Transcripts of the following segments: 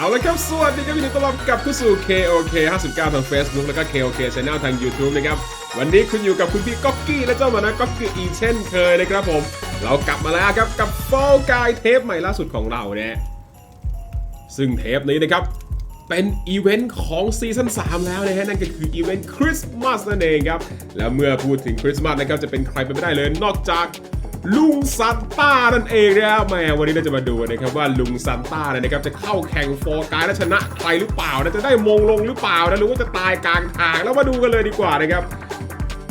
เอาละครับสวัสดีครับยินดีต้อนรับกลับเข้าสู่ KOK 59 ทาง Facebook แล้วก็ KOK Channel ทาง YouTube นะครับ วันนี้คุณอยู่กับคุณพี่ก๊อกกี้และเจ้าหมานะก๊อกกี้อีเช่นเคยนะครับผม เรากลับมาแล้วครับกับ Fall Guy เทปใหม่ล่าสุดของเราเนี่ยซึ่งเทปนี้นะครับ เป็นอีเวนต์ของซีซั่น3 แล้วนะฮะนั่นก็คืออีเวนต์คริสต์มาสนั่นเองครับ แล้วเมื่อพูดถึงคริสต์มาสนะครับจะเป็นใครไปไม่ได้เลยนอกจาก ลุงซันต้านั่นเองนะครับแหมวันนี้เราจะมาดูนะครับว่าลุงซันต้าเนี่ยนะครับจะเข้าแข่งฟอร์การและชนะใครหรือเปล่านะจะได้มงลงหรือเปล่านะหรือว่าจะตายกลางทางแล้วมาดูกันเลยดีกว่านะครับ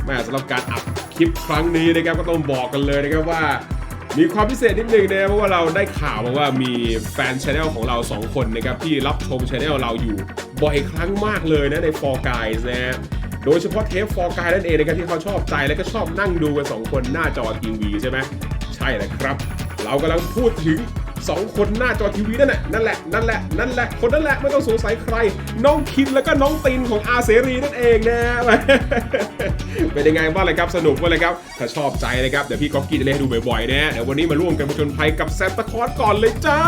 แม่สำหรับการอัดคลิปครั้งนี้นะครับก็ต้องบอกกันเลยนะครับว่ามีความพิเศษนิดนึงนะเพราะว่าเราได้ข่าวมาว่ามีแฟนช anel ของเรา 2 คนนะครับที่รับชมช anel เราอยู่บ่อยครั้งมากเลยนะใน For Guys นะฮะ โดยเฉพาะเทป For Guys นั่นเองนะครับที่เขาชอบใจและก็ชอบนั่งดูกัน 2 คนหน้าจอทีวีใช่ไหมใช่เลยครับ เรากำลังพูดถึง 2 คนหน้าจอทีวีนั่นแหละนั่นแหละนั่นแหละนั่นแหละคนนั่นแหละไม่ต้องสงสัยใคร น้องคินแล้วก็น้องตินของอาเสรีนั่นเองนะเป็นยังไงบ้างเลยครับสนุกบ้างเลยครับถ้าชอบใจนะครับเดี๋ยวพี่ก๊อกกี้จะเล่นให้ดูบ่อยๆนะเดี๋ยววันนี้มาร่วมกันผจญภัยกับแซนตาคลอสก่อนเลยจ้า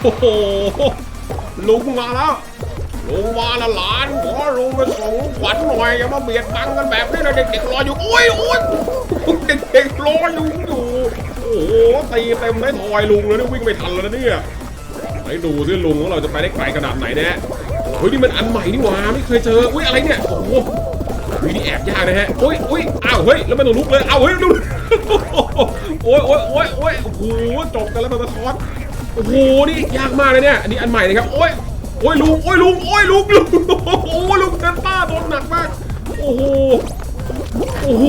โอ้โหลุงมาแล้วลุงมาแล้วหลานขอลุงไปส่งขวัญหน่อยอย่ามาเบียดบังกันแบบนี้นะเด็กๆรออยู่โอ้ยโอ้ยเด็กๆรอลุงอยู่โอ้โหตีเต็มได้ทอยลุงเลยนี่วิ่งไม่ทันแล้วนะเนี่ยไหนดูสิลุงของเราจะไปได้ไกลขนาดไหนแน่เฮ้ยนี่มันอันใหม่นี่หว่าไม่เคยเจออุ้ยอะไรเนี่ยโอ้โหวินี่แอบยากนะฮะอุ้ยอุ้ยอ้าวเฮ้ยแล้วมันลุกเลยอ้าวเฮ้ยดูโอ้ยโอ้ยโอ้ยโอ้ยโอ้โหจบกันแล้วมันสะท้อน โอ้โหนี่ยากมากเลยเนี่ย อันนี้อันใหม่นะครับ โอ้ย โอ้ยลุง โอ้ยลุง โอ้ยลุงลุง โอ้โหลุงเซนต้าโดนหนักมาก โอ้โห โอ้โห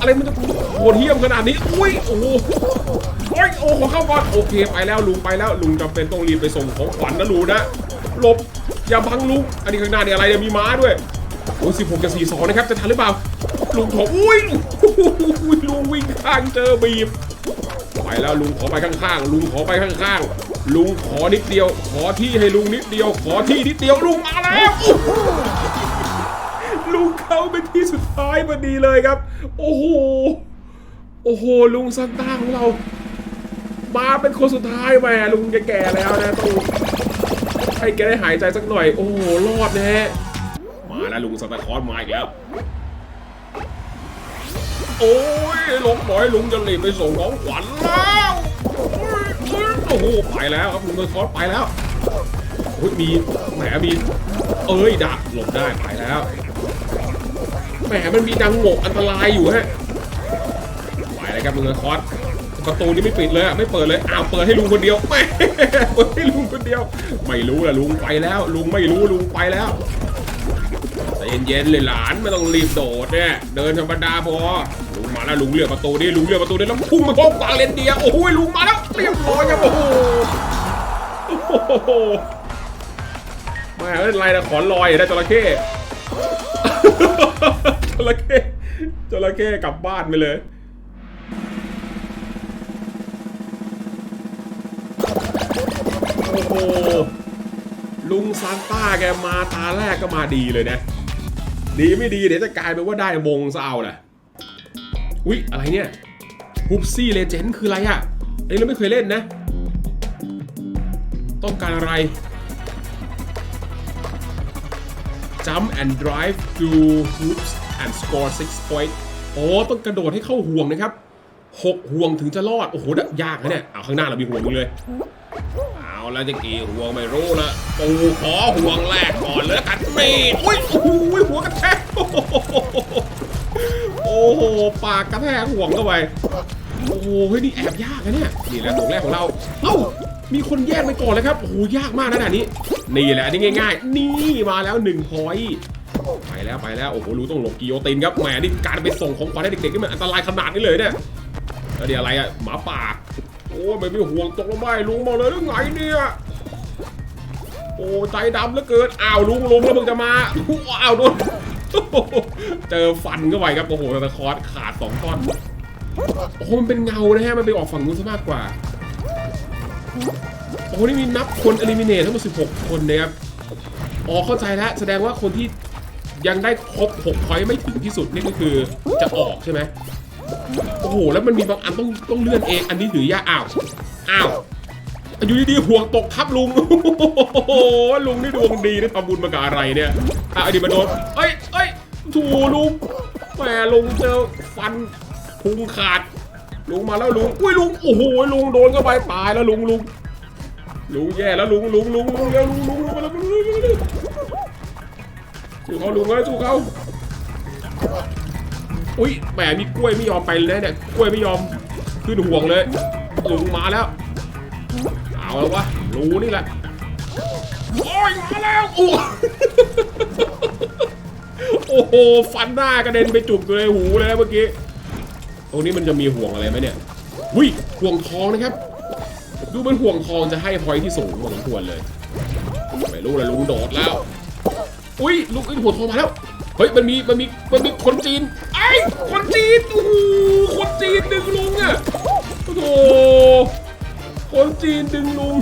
อะไรมันจะโหดเหี้ยมขนาดนี้อุ้ย โอ้โห โอ้ย โอ้ขอเข้าก่อนโอเคไปแล้วลุงไปแล้วลุงจำเป็นต้องรีบไปส่งของขวัญนะลุงนะหลบอย่าบังลุง อันนี้ข้างหน้าเนี่ยอะไรเนี่ยมีม้าด้วยโอ้ยสิบหกกับสี่สองนะครับจะทันหรือเปล่าลุงโถอยอุ้ยลุงวิ่งข้างเจอบีบ ไปแล้วลุงขอไปข้างๆ ลุงขอไปข้างๆ ลุงขอนิดเดียว ขอที่ให้ลุงนิดเดียว ขอที่นิดเดียวลุงมาแล้วลุงเข้าเป็นที่สุดท้ายพอดีเลยครับ โอ้โหโอ้โหลุงซันต้าของเรา มาเป็นคนสุดท้ายแหมลุงแกแก่แล้วนะต้องให้แกได้หายใจสักหน่อย โอ้โหรอดแน่มาแล้วลุงซันตาคลอสมาอีกแล้ว โอ้ยหลงหน่อยลุงจะรีบไปส่งของขวัญแล้วโอ้โหไปแล้วครับลุงเดอร์คอสไปแล้วโอ้ยมีแหมมีเอ้ยดักหลบได้ไปแล้วแหมมันมีดังโงกอันตรายอยู่ฮะไปเลยครับลุงเดอร์คอสประตูนี้ไม่ปิดเลยอะไม่เปิดเลยอ้าวเปิดให้ลุงคนเดียวแหมเปิดให้ลุงคนเดียว ไม่รู้แหละลุงไปแล้ว ลุงไม่รู้ลุงไปแล้วใจเย็นๆเลยหลานไม่ต้องรีบโดดเนี่ยเดินธรรมดาพอลุงมา แล้วลุงเลือกประตูนี่ลุงเลือกประตูนี่แล้วพุ่งมาพบกลางเลนเดียโอ้โหลุงมาแล้วเรียบร้อยครับโอ้โหโอ้โหแม่เล่นไรนะขอนลอยได้จระเข้จระเข้จระเข้กลับบ้านไปเลยโอ้โหลุงซานต้าแกมาตาแรกก็มาดีเลยนะ ดีไม่ดีเดี๋ยวจะกลายเป็นว่าได้มงซะเอาแหละ อุ๊ย อะไรเนี่ยฮุบซี่เลเจนด์คืออะไรอะ่ะเอ้เราไม่เคยเล่นนะ ต้องการอะไร Jump and drive through hoops and score six point โอ้ต้องกระโดดให้เข้าห่วงนะครับหกห่วงถึงจะรอด โอ้โหยากนะเนี่ย เอาข้างหน้าเรามีห่วงเลย เอาแล้วจะกี่ห่วงไม่รู้ละปูขอห่วงแรกก่อนเลยกันนี่อุ้ยโอ้โหหัวกระแทก โอ้โห ปากกระแทกห่วงเข้าไป โอ้โห เฮ้ยนี่แอบยากนะเนี่ย นี่แหละห่วงแรกของเรา เอ้า มีคนแยกไปก่อนเลยครับ โอ้โห ยากมากนะอันนี้ นี่แหละอันนี่ง่าย ๆ นี่มาแล้วหนึ่งพอยต์ไปแล้วไปแล้ว โอ้โห รู้ต้องหลบกิโยตินครับ แหม นี่การไปส่งของขวัญให้เด็กๆนี่มันอันตรายขนาดนี้เลยเนี่ยแล้วเดี๋ยวอะไรอะหมาป่า โอ้ยไม่มีห่วงตกลงไปลุงมาเลยหรือไงเนี่ย โอ้ใจดำเหลือเกิน อ้าวลุงลงแล้วมึงจะมา อ้าวโดน เจอฟันเข้าไปครับ โอ้โหตะคอร์สขาดสองท่อน โอ้โห มันเป็นเงานะฮะ มันไปออกฝั่งนู้นซะมากกว่า โอ้โห นี่มีนับคนเอลิมิเนตทั้งหมด16 คนนะครับ อ๋อ เข้าใจแล้ว แสดงว่าคนที่ยังได้ครบ6พอยต์ไม่ถึงที่สุดนี่ก็คือจะออกใช่ไหม โอ้โห แล้วมันมีบางอันต้องต้องเลื่อนเอง อันนี้ถือยากอ้าว อ้าว อยู่ดีๆห่วงตกทับลุง โอ้โหลุงนี่ดวงดีได้ทำบุญมากับอะไรเนี่ยอะอดีมาโดนเอ้ยเอ้ยถูลุงแหมลุงเจอฟันพุงขาด ลุงมาแล้วลุงอุ้ยลุงโอ้โหลุงโดนเข้าไปตายแล้วลุงลุงลุงแย่แล้วลุงลุงลุงลุงเร็วลุงลุงลุงมาแล้วลุงลุงลุงสู้เขาลุงเอ้ยสู้เขาอุ้ยแหมมีกล้วยไม่ยอมไปเลยเนี่ยกล้วยไม่ยอมขึ้นห่วงเลยลุงมาแล้ว เอาแล้ววะลุงนี่แหละ โอ้ยมาแล้วโอ้โอ้โห ฟันหน้ากระเด็นไปจุกตัวในหูเลยเมื่อกี้ ตรงนี้มันจะมีห่วงอะไรไหมเนี่ยอุ้ยห่วงทองนะครับ ดูเหมันห่วงทองจะให้พอยที่สูงพอสมควรเลย ไม่รู้เลยลุงโดดแล้ว อุ้ยลุงไอ้ยห่วงทองมาแล้ว เฮ้ย มันมี มันมี มันมีคนจีน ไอ้ คนจีน โอ้โห คนจีนดึงลุงอะโอ้โห คนจีนดึงลุง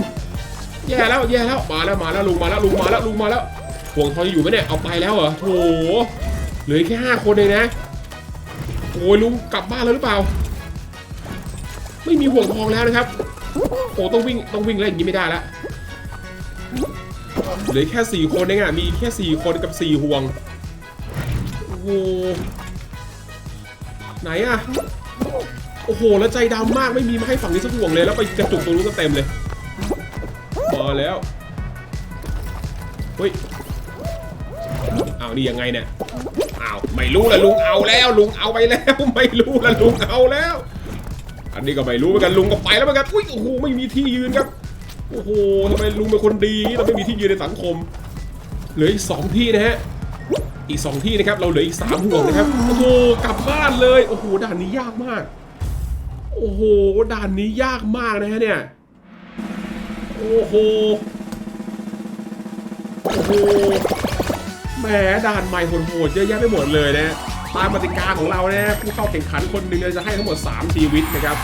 แย่แล้วแย่แล้วมาแล้วมาแล้วลุงมาแล้วลุงมาแล้วลุงมาแล้วห่วงทองอยู่ไหมเนี่ยเอาไปแล้วเหรอโถเหลือแค่ห้าคนเองนะโอ้ยลุงกลับบ้านแล้วหรือเปล่า ไม่มีห่วงทองแล้วนะครับโอ้ต้องวิ่งต้องวิ่งเล่นอย่างนี้ไม่ได้แล้วเหลือแค่สี่คนเองอะมีแค่สี่คนกับสี่ห่วงโอ้โหไหนอะ โอ้โห แล้วใจดำมากไม่มีมาให้ฝั่งนี้สักห่วงเลย แล้วไปกระจุกตรงนู้นก็เต็มเลยมาแล้วเฮ้ยเอานี่ยังไงเนี่ยเอาไม่รู้ละลุงเอาแล้วลุงเอาไปแล้วไม่รู้ละลุงเอาแล้ว อันนี้ก็ไม่รู้เหมือนกันลุงก็ไปแล้วเหมือนกันอุ้ยโอ้โหไม่มีที่ยืนครับโอ้โหทำไมลุงเป็นคนดีเราไม่มีที่ยืนในสังคมเหลืออีกสองที่นะฮะอีกสองที่นะครับเราเหลืออีกสามห่วงนะครับโอ้โหกลับบ้านเลยโอ้โหด่านนี้ยากมาก โอ้โห ด่านนี้ยากมากนะฮะเนี่ย โอ้โห โอ้โห แหมด่านใหม่โหดๆเยอะแยะไปหมดเลยนะ ตามกติกาของเราเนี่ยผู้เข้าแข่งขันคนหนึ่งจะให้ทั้งหมด 3 ชีวิตนะครับ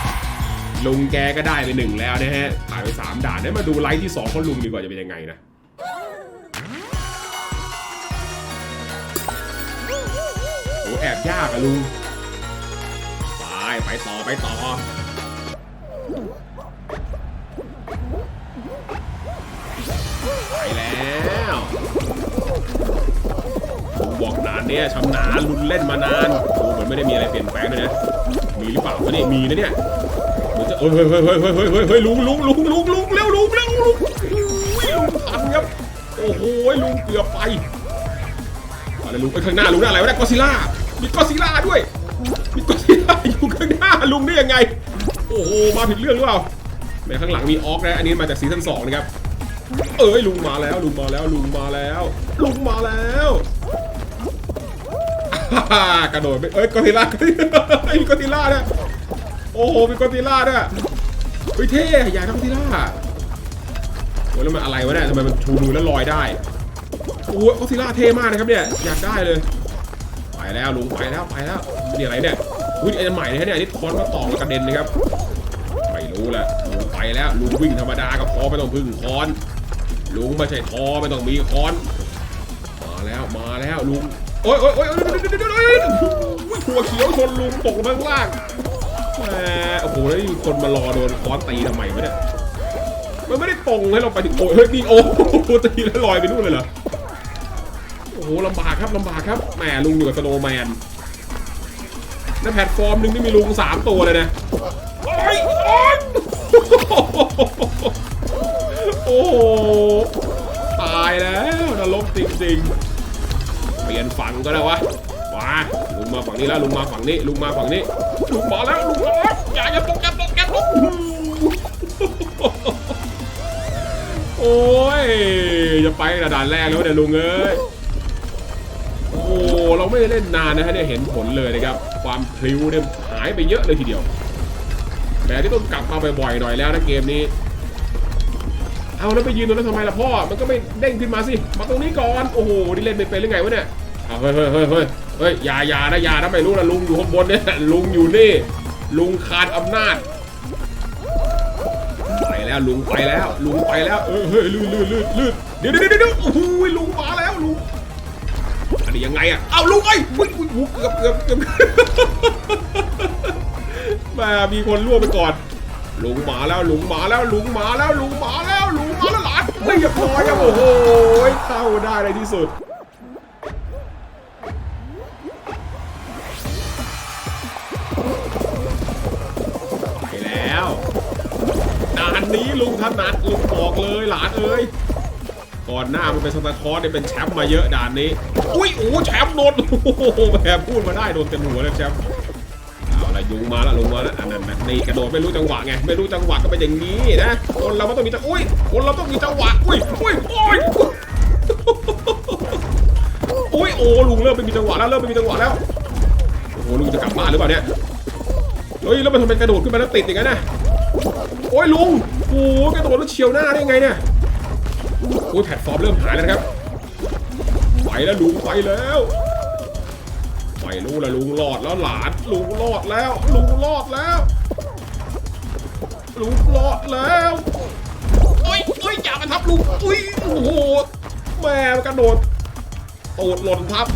ลุงแกก็ได้ไปหนึ่งแล้วนะฮะผ่านไป 3 ด่านได้มาดูไลฟ์ที่2ของลุงดีกว่าจะเป็นยังไงนะโอ้แอบยากอะลุง ไปต่อไปต่อ ไปแล้วผมบอกนานเนี่ยชำนาญลุ้นเล่นมานานโอ้เหมือนไม่ได้มีอะไรเปลี่ยนแปลงเลยนะ มีหรือเปล่าวะนี่มีนะเนี่ยเหมือนจะเฮ้ยเฮ้ยเฮ้ยเฮ้ยเฮ้ยเฮ้ยเฮ้ยลุงลุงลุงลุงลุงเร็วลุงเร็วลุงลุงทันครับโอ้โหลุงเกือบไปอะไรลุงไปข้างหน้าลุงหน้าอะไรวะเนี่ยก็ซิล่ามีก็ซิล่าด้วย ลุงได้ยังไง โอ้โห มาผิดเรื่องหรือเปล่าแม้ข้างหลังมีออกนะ อันนี้มาจากซีซั่นสองนะครับ เอ้ยลุงมาแล้วลุงมาแล้วลุงมาแล้ว ลุงมาแล้วอ่ากระโดดไปเอ้ยกอริลลาไอ้ยมีกอริล่าเนี่ยโอ้โหมีกอริล่าด้วยเฮ้ยเท่อยากทำกอริล่าโอ้ยแล้วมันอะไรวะเนี่ยทำไมมันชูมือแล้วลอยได้โอ้โหกอริลล่าเท่มากนะครับเนี่ยอยากได้เลย ไปแล้วลุงไปแล้วไปแล้วนี่อะไรเนี่ย อุ้ยไอ้อันใหม่เนะเนี่ยนี่คอนมาต่อมากระเด็นนะครับ ไม่รู้แหละลุงไปแล้วลุงวิ่งธรรมดาก็พอไม่ต้องพึ่งคอน ลุงไม่ใช่ทอไม่ต้องมีคอน มาแล้วมาแล้วลุงโอ้ยโอ้ยโอ้ยโอ้ยเดี๋ยเดี๋ยวเดี๋ยวเดี๋ยวเดี๋ยวอุ้ยหัวเขียวชนลุงตกลงไปข้างล่างแหมโอ้โหแล้วมีคนมารอโดนคอนตีทำไมวะเนี่ยมันไม่ได้ตรงให้เราไปถึงโอ้ยเฮ้ยนี่โอ้โหตีแล้วลอยไปนู่นเลยเหรอโอ้โหลำบากครับลำบากครับแหมลุงอยู่กับสโนว์แมน ในแพลตฟอร์มหนึ่งนี่มีลุงสามตัวเลยนะโอ้ยโอ้ยโอ้โหตายแล้วนรกจริงๆเปลี่ยนฝั่งก็ได้วะมาลุงมาฝั่งนี้แล้วลุงมาฝั่งนี้ ลุงมาฝั่งนี้ลุงมาแล้วลุงมาแล้วอย่าอย่าตกอย่าตกอย่าตกโอ้ยจะไประดานแรกแล้วเนี่ยวลุงเอ้ย เราไม่ได้เล่นนานนะฮะเนี่ยเห็นผลเลยนะครับ ความพลิ้วเนี่ยหายไปเยอะเลยทีเดียวแต่ที่ต้องกลับมาบ่อยๆหน่อยแล้วนะเกมนี้ เอาแล้วไปยืนตรงนั้นทำไมล่ะพ่อ มันก็ไม่เด้งขึ้นมาสิ มาตรงนี้ก่อน โอ้โห นี่เล่นไม่เป็นหรือไงวะเนี่ยเอาเฮ้ยเฮ้ยเฮ้ยเฮ้ยเฮ้ยอย่าอย่านะอย่านะไม่รู้นะลุงอยู่ข้างบนเนี่ยลุงอยู่นี่ ลุงขาดอำนาจ ไปแล้วลุงไปแล้ว ลุงไปแล้ว เออเฮ้ยลื่นลื่นลื่นลื่นเดี๋ยวเดี๋ยวเดี๋ยวเดี๋ยวโอ้โหลุงมาแล้วลุง ยังไงอะ เอาลุงไอ้เกือบเกือบเกือบมามีคนล่วงไปก่อน ลุงหมาแล้วลุงหมาแล้วลุงหมาแล้วลุงหมาแล้วลุงหมาแล้วหลานเรียบร้อยครับโอ้โหเข้าได้ในที่สุดไปแล้วด่านนี้ลุงถนัดลุงบอกเลยหลานเอ้ย ก่อนหน้ามันเป็นสตาร์คอร์สเนี่ยเป็นแชมป์มาเยอะด่านนี้ อุ้ยโอ้แชมป์โดนโอ้โหแบบพูดมาได้โดนเต็มหัวเลยแชมป์เอาละยุงมาละลุงมาล้วอันนั้นแบบนี่กระโดดไม่รู้จังหวะไงไม่รู้จังหวะก็เป็นอย่างนี้นะคนเรามันต้องมีจังอุ้ยคนเราต้องมีจังหวะอุ้ยอุ้ยอุ้ยอุ้ยโอ้ลุงเริ่มไม่มีจังหวะแล้วเริ่มไม่มีจังหวะแล้วโอ้โหลุงจะกลับบ้านหรือเปล่าเนี่ยเฮ้ยแล้วมันทำเป็นกระโดดขึ้นมาแล้วติดอย่างนั้นนะโอ้ยลุงโอ้กระโดดแล้วเฉียวหน้าได้ไงเนี่ย โอ้ยแพลตฟอร์มเริ่มหายแล้วนะครับไปแล้วลุงไปแล้วไม่รู้ละลุงรอดแล้วหลานลุงรอดแล้วลุงรอดแล้วลุงรอดแล้วโอ้ยโอ้ยอย่ามาทับลุงอุ้ยโอ้โหแม่กระโดดตูดหล่นทับ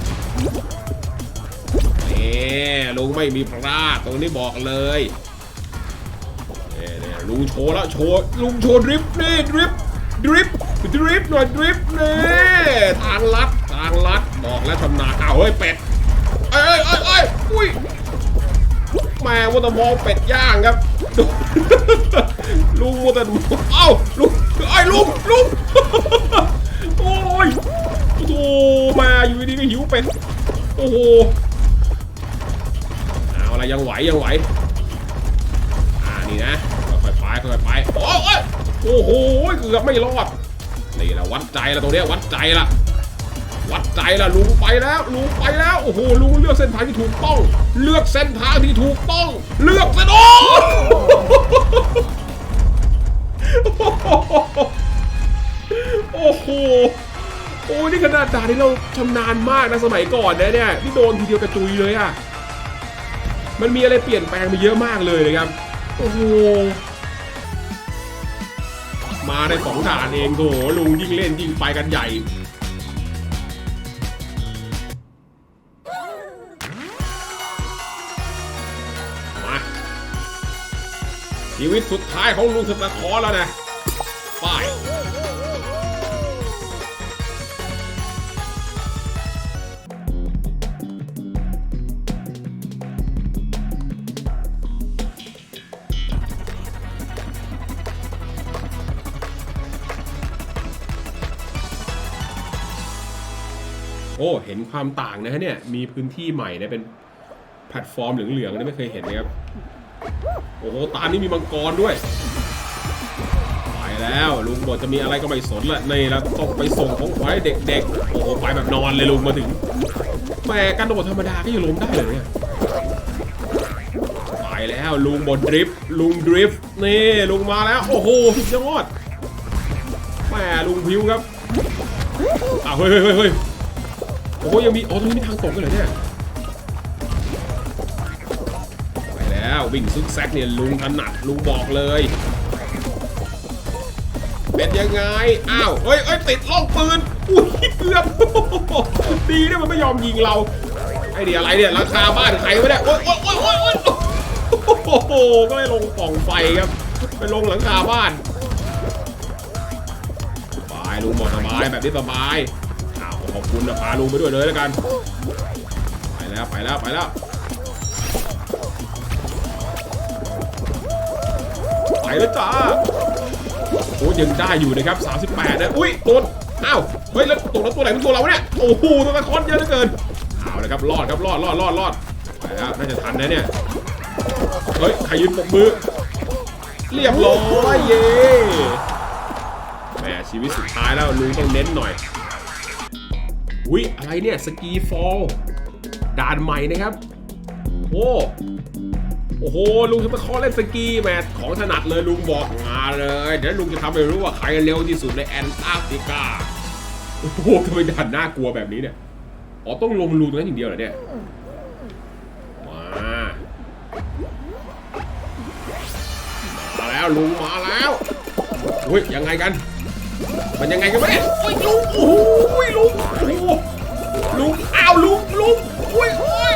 นี่ลุงไม่มีพลาดตรงนี้บอกเลยเนี่นี่ลุงโชว์แล้วโชว์ลุงโชว์ดริฟต์นี่ดริฟต์ดริฟต์ ดริฟหน่อยดริฟนี่ทางลัดทางลัดบอกแล้วชำนาญอ้าเฮ้ยเป็ดเอ้ยเอ้ยเอ้ยอุ้ยแม่วัวตะมองเป็ดย่างครับลุงวัวตะมองเอ้าลุงไอ้ลุงลุงโอ้ยโอ้โหมาอยู่ดีๆก็หิวเป็ดโอ้โหเอาอะไรยังไหวยังไหวอ่านี่นะค่อยๆไปค่อยๆไปโอ้ยโอ้โหเกือบไม่รอด นี่แหละวัดใจละตัวเนี้ยวัดใจละวัดใจละลุงไปแล้วลุงไปแล้วโอ้โหลุงเลือกเส้นทางที่ถูกต้อง เลือกเส้นทางที่ถูกต้อง เลือกเส้นโอ้โอ้โหโอ้นี่ขนาดด่านที่เราชำนาญมากนะสมัยก่อนนะเนี่ยนี่โดนทีเดียวกระจุยเลยอะมันมีอะไรเปลี่ยนแปลงไปเยอะมากเลยนะครับโอ้โห มาได้สองด่านเองโถลุงยิ่งเล่นยิ่งไปกันใหญ่มาชีวิตสุดท้ายของลุงสตะคอแล้วนะ ไป้ เห็นความต่างนะฮะเนี่ยมีพื้นที่ใหม่นะเป็นแพลตฟอร์มเหลืองๆนะไม่เคยเห็นนะครับโอ้โหตานี้มีมังกรด้วยไปแล้วลุงบอกจะมีอะไรก็ไม่สนละนี่แล้วต้องไปส่งของขวัญให้เด็กๆโอ้โหไปแบบนอนเลยลุงมาถึงแหมกระโดดธรรมดาก็ยังล้มได้เลยเนี่ยไปแล้วลุงบนดริฟต์ลุงดริฟต์นี่ลุงมาแล้วโอ้โหสุดยอดแหมลุงพิวครับอ้าวเฮ้ยเฮ้ยเฮ้ย อ้ยังมีโอ๋อตรงนี้มีทางตกด้วยเหรอเนี่ยไปแล้ววิ่งซุกแซกเนี่ยลุงถนัดลุงบอกเลย เป็นยังไงอ้าวเฮ้ยเฮ้ยติดล่องปืนอุ้ยเกือบดีนะมันไม่ยอมยิงเราไอ้เดี๋ยอะไรเนี่ยราคาบ้านใครไม่ได้โอ้ยโอ้ยโอ้ยโอ้ยโอ้ยโอ้โหก็เลยลงป่องไฟครับไปลงหลังคาบ้านสบายลุงบอกสบายแบบนี้สบาย อ้าวขอบคุณนะพาลุงไปด้วยเลยแล้วกัน ไปแล้วไปแล้วไปแล้วไปแล้วจ้าโอ้ยังได้อยู่นะครับ 38นะอุ้ยโดนอ้าวเฮ้ยแล้วตัวนั้นตัวไหนเป็นตัวเราเนี่ยโอ้โหตัวตะคอนเยอะเหลือเกินเอาเลยครับรอดครับรอดรอดรอดรอดไปแล้วน่าจะทันนะเนี่ยเฮ้ยใครยืนปกมือเรียบร้อยเย่แหมชีวิตสุดท้ายแล้วลุงต้องเน้นหน่อย อุ้ยอะไรเนี่ยสกีฟอลด่านใหม่นะครับ โอ้โอ้โหลุงจะมาขอเล่นสกีแมทของถนัดเลยลุงบอกมาเลย เดี๋ยวลุงจะทำให้รู้ว่าใครเร็วที่สุดในแอนตาร์กติกาโอ้โหทำไมด่านน่ากลัวแบบนี้เนี่ยอ๋อต้องลงรูตรงนั้นอย่างเดียวเหรอเนี่ยมามาแล้วลุงมาแล้วอุ้ยยังไงกัน มันยังไงกันวะเนี่ยโอ้ยลุง ลุงอ้าวลุงลุงอุ้ยอุ้ย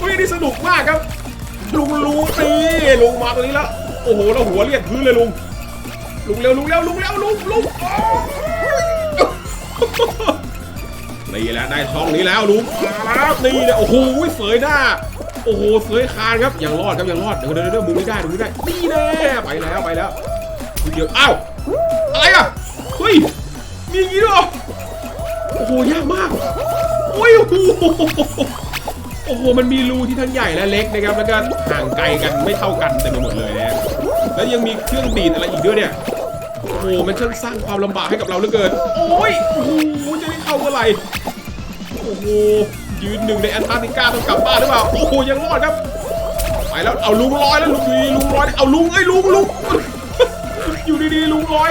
อุ้ยนี่สนุกมากครับ ลุงลุงตีลุงมาตรงนี้แล้วโอ้โหเราหัวเรียกพื้นเลยลุงลุงเร็วลุงเร็วลุงเร็วลุงลุงนี่แหละได้ช่องนี้แล้วลุงครับนี่เนี่ยโอ้โหเสยหน้าโอ้โหเสยคานครับยังรอดครับยังรอดเดี๋ยวเดี๋ยวดมึงไม่ได้มึงไม่ได้นี่แน่ไปแล้วไปแล้วเดี๋ยวอ้าวอะไรอะเฮ้ยมีอย่างนี้ด้วย โหยากมากโอ้ยโโหโอ้โหมันมีรูที่ทั้งใหญ่และเล็กนะครับแล้วก็ห่างไกลกันไม่เท่ากันแต่ไปหมดเลยนะแล้วยังมีเครื่องดีดอะไรอีกด้วยเนี่ยโอ้โหมันช่างสร้างความลำบากให้กับเราเหลือเกินโอ้ยโอ้โหจะได้เข้าอะไรโอ้โหยืนหนึ่งในแอนตาร์กติกาต้องกลับบ้านหรือเปล่าโอ้โหยังรอดครับไปแล้วเอาลุงร้อยแล้วลุงดีลุงร้อยเอาลุงไอ้ลุงลุงอยู่ดีๆลุงร้อย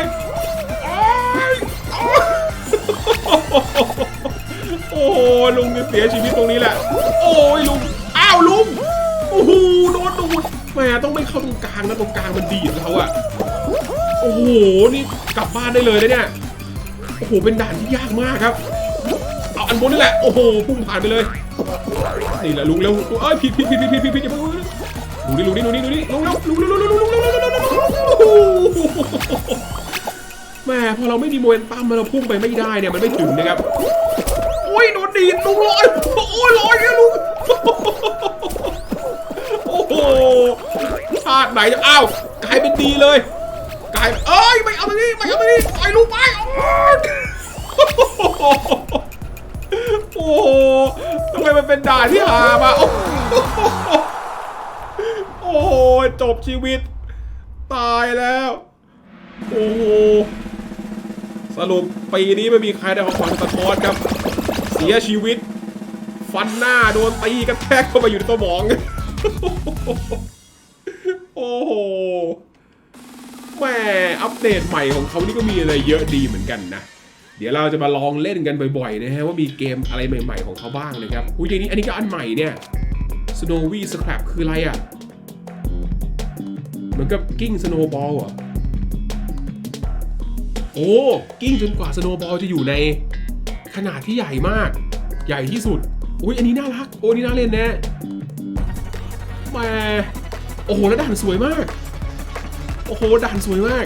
โอ้ยลุงจะเสียชีวิตตรงนี้แหละ โอ้ยลุง อ้าวลุง โอ้โหโดนดูดแหมต้องไม่เข้าตรงกลางนะตรงกลางมันดีดเขาอะโอ้โห นี่กลับบ้านได้เลยนะเนี่ย โอ้โห เป็นด่านที่ยากมากครับ เอาอันบนนี่แหละ โอ้โห พุ่งผ่านไปเลย นี่แหละลุงเร็วเอ้ยผิดผิดผิดผิดผิดผิดผิดอย่าเพิ่งลุงนี่ลุงนี่ลุงนี่ลุงนี่ลุงเร็วลุงเร็วลุงเร็วลุงเร็วลุงเร็วลุงเร็วลุงเร็ว แม่พอเราไม่มีโมเมนตัมเราพุ่งไปไม่ได้เนี่ยมันไม่ถึงนะครับโอ้ยโดนดีดลุงลอยโอ้ยลอยเนี่ลุงโอ้โหพลาดไหนอ้าวกลายเป็นดีเลยกลายเอ้ยไม่เอาไปนี่ไม่เอาไปนี่ไอ้ลูกไปโอ้โหทำไมมันเป็นด่านที่หามาโอ้โหจบชีวิต ตายแล้ว โอ้โห สรุปปีนี้ไม่มีใครได้ของขวัญสะท้อนครับ เสียชีวิต ฟันหน้าโดนตีกระแทกเข้าไปอยู่ในสมอง โอ้โหแหม่อัปเดตใหม่ของเขานี่ก็มีอะไรเยอะดีเหมือนกันนะ เดี๋ยวเราจะมาลองเล่นกันบ่อยๆนะฮะว่ามีเกมอะไรใหม่ๆของเขาบ้างนะครับอุ้ยอย่างนี้อันนี้ก็อันใหม่เนี่ย Snowy Scrap คืออะไรอะ เหมือนกับกิ้งสโนว์บอลอะ โอ้กิ้งจนกว่าสโนบอลจะอยู่ในขนาดที่ใหญ่มาก ใหญ่ที่สุดอุ้ยอันนี้น่ารักโอ้นี่น่าเล่นแนะแหมโอ้โหแล้วด่านสวยมาก โอ้โหด่านสวยมาก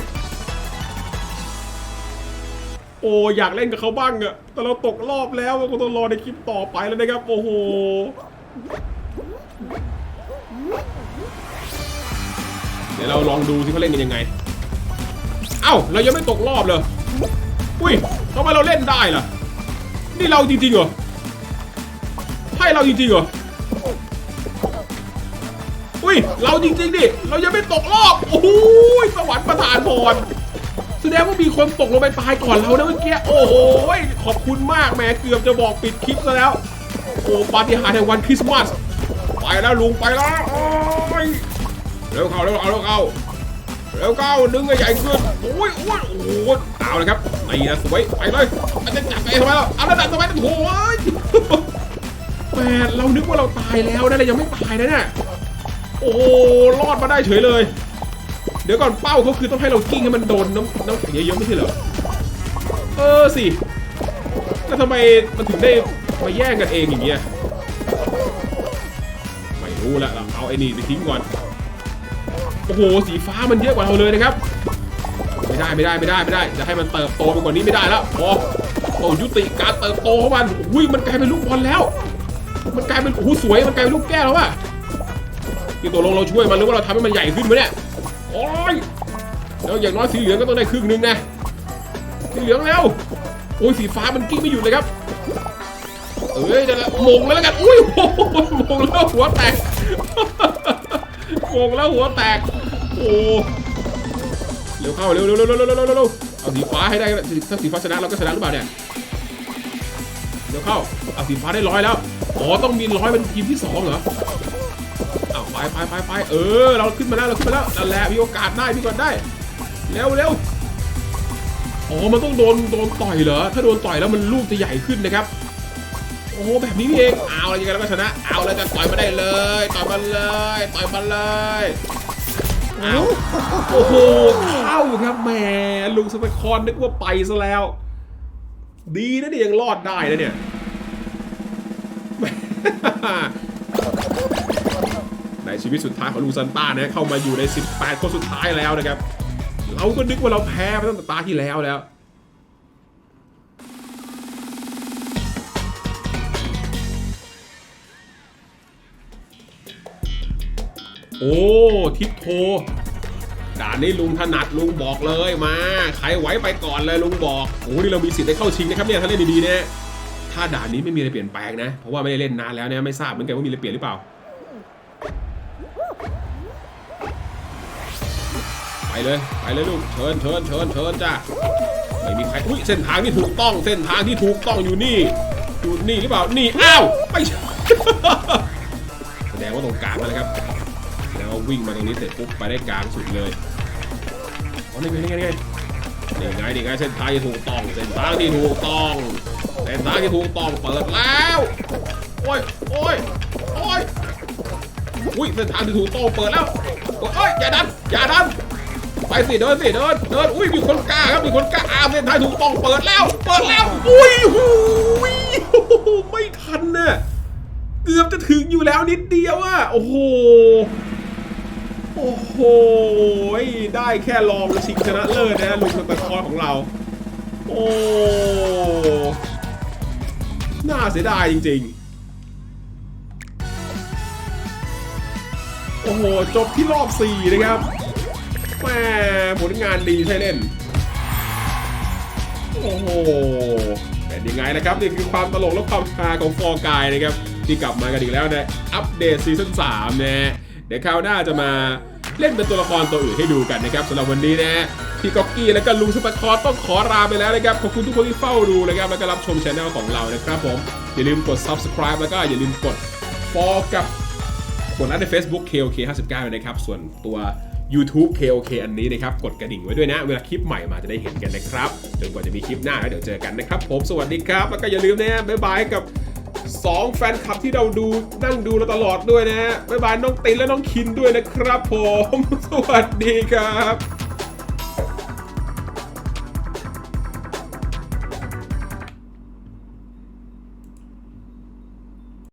โอ้อยากเล่นกับเขาบ้างอะแต่เราตกรอบแล้วก็ต้องรอในคลิปต่อไปแล้วนะครับ โอ้โหเดี๋ยวเราลองดูสิเขาเล่นกันยังไง อ้าเรายังไม่ตกรอบเลย อุ้ยทำไมเราเล่นได้ล่ะ นี่เราจริงๆเหรอให้เราจริงๆเหรอ อุ้ย เราจริงๆดิ เรายังไม่ตกรอบ โอ้โหสวรรค์ประทานพรแสดงว่ามีคนตกลงไปตายก่อนเรานะเมื่อกี้ โอ้โห ขอบคุณมากแหม่เกือบจะบอกปิดคลิปซะแล้ว โอ้ปาฏิหาริย์แห่งวันคริสต์มาส ไปแล้วลุงไปแล้ว โอ้ย เร็วเข้าเร็วเข้าเร็วเข้าเร็วเข้าดึงให้ใหญ่ขึ้น โอ้ยโอ้ยโอ้โหเอาเลยครับนี่นะสวยไปเลยมันจะจับไปทำไมล่ะเอาแล้วดันทำไมโอ้โหแหมเรานึกว่าเราตายแล้วนะเรายังไม่ตายนะเนี่ยโอ้รอดมาได้เฉยเลย เดี๋ยวก่อนเป้าเขาคือต้องให้เรากิ้งให้มันโดนน้ำน้ำแข็งเยอะๆไม่ใช่เหรอเออสิแล้วทำไมมันถึงได้มาแย่งกันเองอย่างเงี้ยไม่รู้ละเราเอาไอ้นี่ไปทิ้งก่อนโอ้โหสีฟ้ามันเยอะกว่าเราเลยนะครับ ได้ไม่ได้ไม่ได้ไม่ได้จะให้มันเติบโตไปกว่านี้ไม่ได้แล้วพอโอ้ยุติการเติบโตของมันอุ้ยมันกลายเป็นลูกบอลแล้ว มันกลายเป็นโอ้สวยมันกลายเป็นลูกแก้วแล้ววะที่ตัวลงเราช่วยมันหรือว่าเราทำให้มันใหญ่ขึ้นไหมเนี่ยโอ้ยแล้วอย่างน้อยสีเหลืองก็ต้องได้ครึ่งหนึงนะสีเหลืองแล้วโอ้ยสีฟ้ามันกิ้งไม่หยุดเลยครับเอ้ยจะละมงแล้วกันอุ้ยโอ้โหมงแล้วหัวแตกมงแล้วหัวแตกโอ้ เร็วเข้าเร็วเร็วเร็วเร็วเร็วเร็วเอาสีฟ้าให้ได้ถ้าสีฟ้าชนะเราก็ชนะหรือเปล่าเนี่ยเร็วเข้าเอาสีฟ้าได้ร้อยแล้วอ๋อต้องมีร้อยเป็นทีมที่สองเหรอเอาไปไปไปไปเออ เราขึ้นมาแล้วเราขึ้นมาแล้วนั่นแหละมีโอกาสได้พี่ก่อนได้เร็วเร็วอ๋อมันต้องโดนโดนต่อยเหรอถ้าโดนต่อยแล้วมันลูกจะใหญ่ขึ้นนะครับโอ้แบบนี้นี่เองเอาอะไรยังไงเราก็ชนะ เอาเลยจะต่อยมาได้เลย ต่อยมาเลย ต่อยมาเลยเอาโอ้โหเข้าครับแหมลุงสมัยคอนนึกว่าไปซะแล้ว ดีนะเนี่ยยังรอดได้นะเนี่ยในชีวิตสุดท้ายของลุงซันต้านะเข้ามาอยู่ใน 18 คนสุดท้ายแล้วนะครับ เราก็นึกว่าเราแพ้ไปตั้งแต่ตาที่แล้วแล้ว โอ้ทิปโทด่านนี้ลุงถนัดลุงบอกเลยมาใครไหวไปก่อนเลยลุงบอกโอ้นี่เรามีสิทธิ์ได้เข้าชิงนะครับเนี่ยถ้าเล่นดีๆเนี่ยถ้าด่านนี้ไม่มีอะไรเปลี่ยนแปลงนะ เพราะว่าไม่ได้เล่นนานแล้วเนี่ยไม่ทราบเหมือนกันว่ามีอะไรเปลี่ยนหรือเปล่า ไปเลยไปเลยลูกเชิญเชิญเชิญเชิญจ้าไม่มีใครอุ้ยเส้นทางที่ถูกต้องเส้นทางที่ถูกต้องอยู่นี่อยู่นี่หรือเปล่านี่อ้าวไม่แสดงว่าตรงกลางมาแล้วครับ วิ่งมาตรงนี้เสร็จปุ๊บไปได้กลางสุดเลยอ๋อนี่ไงนี่ไงนี่ไงนี่ไงนี่ไงเส้นทางที่ถูกต้องเส้นทางที่ถูกต้องเส้นทางที่ถูกต้องเปิดแล้วโอ้ยโอ้ยโอ้ยอุ้ยเส้นทางที่ถูกต้องเปิดแล้วโอ้ยอย่าดันอย่าดันไปสิเดินสิเดินเดินอุ้ยมีคนกล้าครับมีคนกล้าอาเส้นทางถูกต้องเปิดแล้วเปิดแล้วอุ้ยหูยไม่ทันเน่ะเกือบจะถึงอยู่แล้วนิดเดียวอะโอ้โห โอ้โห ได้แค่ลองชิงชนะเลิศนะลุงสตาร์คอร์ของเรา โอ้ น่าเสียดายจริง ๆ โอ้โห จบที่รอบ 4 นะครับแหมผลงานดีใช่เล่น โอ้โหเป็นยังไงนะครับ นี่คือความตลกและความฮาของฟอร์กายนะครับ ที่กลับมากันอีกแล้วนะ อัปเดตซีซั่น3นะ เดี๋ยวคราวหน้าจะมาเล่นเป็นตัวละครตัวอื่นให้ดูกันนะครับสำหรับวันนี้นะพี่ก๊อกกี้และก็ลุงซุปเปอร์คอร์ต้องขอลาไปแล้วนะครับขอบคุณทุกคนที่เฝ้าดูนะครับแล้วก็รับชมช anel ของเรานะครับผมอย่าลืมกด subscribe แล้วก็อย่าลืมกด follow กับกดไลค์ใน Facebook KOK 59เลยนะครับส่วนตัว YouTube KOK อันนี้นะครับ กดกระดิ่งไว้ด้วยนะ เวลาคลิปใหม่มาจะได้เห็นกันนะครับ จนกว่าจะมีคลิปหน้าแล้วเดี๋ยวเจอกันนะครับ ผมสวัสดีครับ แล้วก็อย่าลืมนะบ๊ายบายกับ 2 แฟนคลับที่เราดูนั่งดูเราตลอดด้วยนะบ๊ายบายน้องตินและน้องคินด้วยนะครับผม สวัสดีครับ